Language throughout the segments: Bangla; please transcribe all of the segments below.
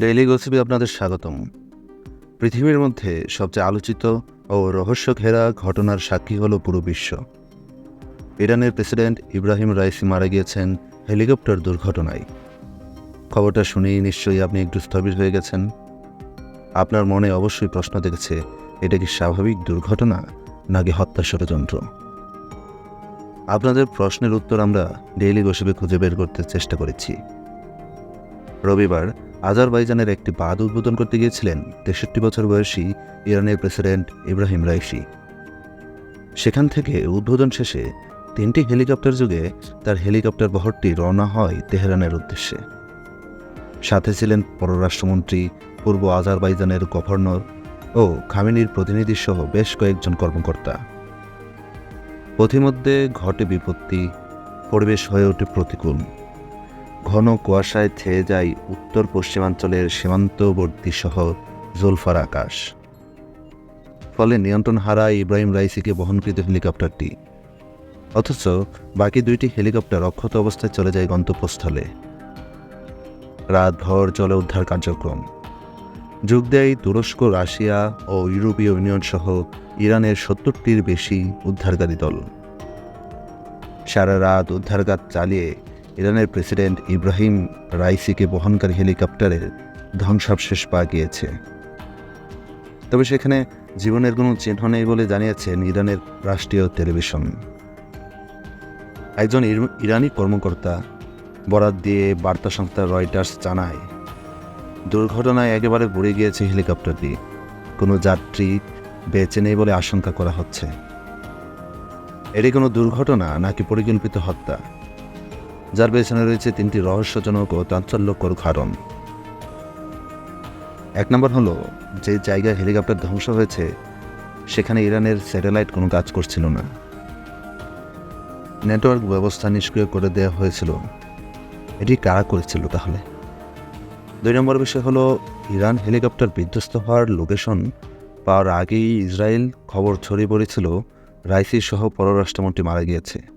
ডেইলি গসিপে আপনাদের স্বাগতম। পৃথিবীর মধ্যে সবচেয়ে আলোচিত ও রহস্য ঘেরা ঘটনার সাক্ষী হলো পুরো বিশ্ব। ইরানের প্রেসিডেন্ট ইব্রাহিম রাইসি মারা গিয়েছেন হেলিকপ্টার দুর্ঘটনায়। খবরটা শুনেই নিশ্চয়ই আপনি একটু স্থবির হয়ে গেছেন। আপনার মনে অবশ্যই প্রশ্ন দেখেছে এটা কি স্বাভাবিক দুর্ঘটনা নাকি হত্যা ষড়যন্ত্র? আপনাদের প্রশ্নের উত্তর আমরা ডেইলি গসিপে খুঁজে বের করতে চেষ্টা করেছি। রবিবার আজারবাইজানের একটি বাঁধ উদ্বোধন করতে গিয়েছিলেন তেষট্টি বছর বয়সী ইরানের প্রেসিডেন্ট ইব্রাহিম রাইসি সেখান থেকে উদ্বোধন শেষে তিনটি হেলিকপ্টার যুগে তার হেলিকপ্টার বহরটি রওনা হয় তেহরানের উদ্দেশ্যে। সাথে ছিলেন পররাষ্ট্রমন্ত্রী, পূর্ব আজারবাইজানের গভর্নর ও খামিনির প্রতিনিধি সহ বেশ কয়েকজন কর্মকর্তা। পথিমধ্যে ঘটে বিপত্তি, পরিবেশ হয়ে ওঠে প্রতিকূল। ঘন কুয়াশায় ছেয়ে যায় উত্তর পশ্চিমাঞ্চলের সীমান্তবর্তী শহর জোলফার আকাশ। ফলে নিয়ন্ত্রণ হারায় ইব্রাহিম রাইসিকে বহনকৃত হেলিকপ্টারটি। অথচ বাকি দুইটি হেলিকপ্টার অক্ষত অবস্থায় চলে যায় গন্তব্যস্থলে। রাত রাতভর চলে উদ্ধার কার্যক্রম। যোগ দেয় তুরস্ক, রাশিয়া ও ইউরোপীয় ইউনিয়ন সহ ইরানের সত্তরটির বেশি উদ্ধারকারী দল। সারা রাত উদ্ধার কাজ চালিয়ে ইরানের প্রেসিডেন্ট ইব্রাহিম রাইসিকে বহনকারী হেলিকপ্টারের ধ্বংসাবশেষ পাওয়া গিয়েছে। তবে সেখানে জীবনের কোনো চিহ্ন নেই বলে জানিয়েছেন ইরানের রাষ্ট্রীয় টেলিভিশন। একজন ইরানি কর্মকর্তা বরাত দিয়ে বার্তা সংস্থা রয়টার্স জানায়, দুর্ঘটনায় একেবারে পড়ে গিয়েছে হেলিকপ্টারটি। কোনো যাত্রী বেঁচে নেই বলে আশঙ্কা করা হচ্ছে। এটি কোনো দুর্ঘটনা নাকি পরিকল্পিত হত্যা? যার পেছনে রয়েছে তিনটি রহস্যজনক ও চাঞ্চল্যকর কারণ এক নম্বর হলো, যে জায়গায় হেলিকপ্টার ধ্বংস হয়েছে, সেখানে ইরানের স্যাটেলাইট কোনো কাজ করছিল না। নেটওয়ার্ক ব্যবস্থা নিষ্ক্রিয় করে দেওয়া হয়েছিল। এটি কারা করেছিল তাহলে? দুই নম্বর বিষয় হলো, ইরান হেলিকপ্টার বিধ্বস্ত হওয়ার লোকেশন পাওয়ার আগেই ইসরায়েল খবর ছড়িয়ে পড়েছিল। রাইসি সহ পররাষ্ট্রমন্ত্রী মারা গিয়েছে।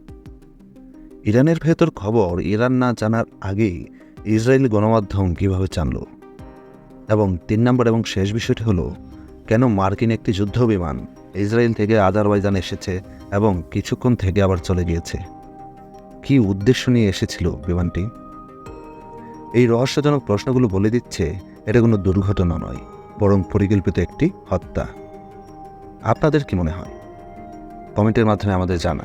ইরানের ভেতর খবর ইরান না জানার আগেই ইসরায়েল গণমাধ্যম কীভাবে জানল? এবং তিন নম্বর এবং শেষ বিষয়টি হলো, কেন মার্কিন একটি যুদ্ধ বিমান ইসরায়েল থেকে আজারবাইজান এসেছে এবং কিছুক্ষণ থেকে আবার চলে গিয়েছে? কী উদ্দেশ্য নিয়ে এসেছিল বিমানটি? এই রহস্যজনক প্রশ্নগুলো বলে দিচ্ছে, এটা কোনো দুর্ঘটনা নয়, বরং পরিকল্পিত একটি হত্যা। আপনাদের কি মনে হয়? কমেন্টের মাধ্যমে আমাদের জানা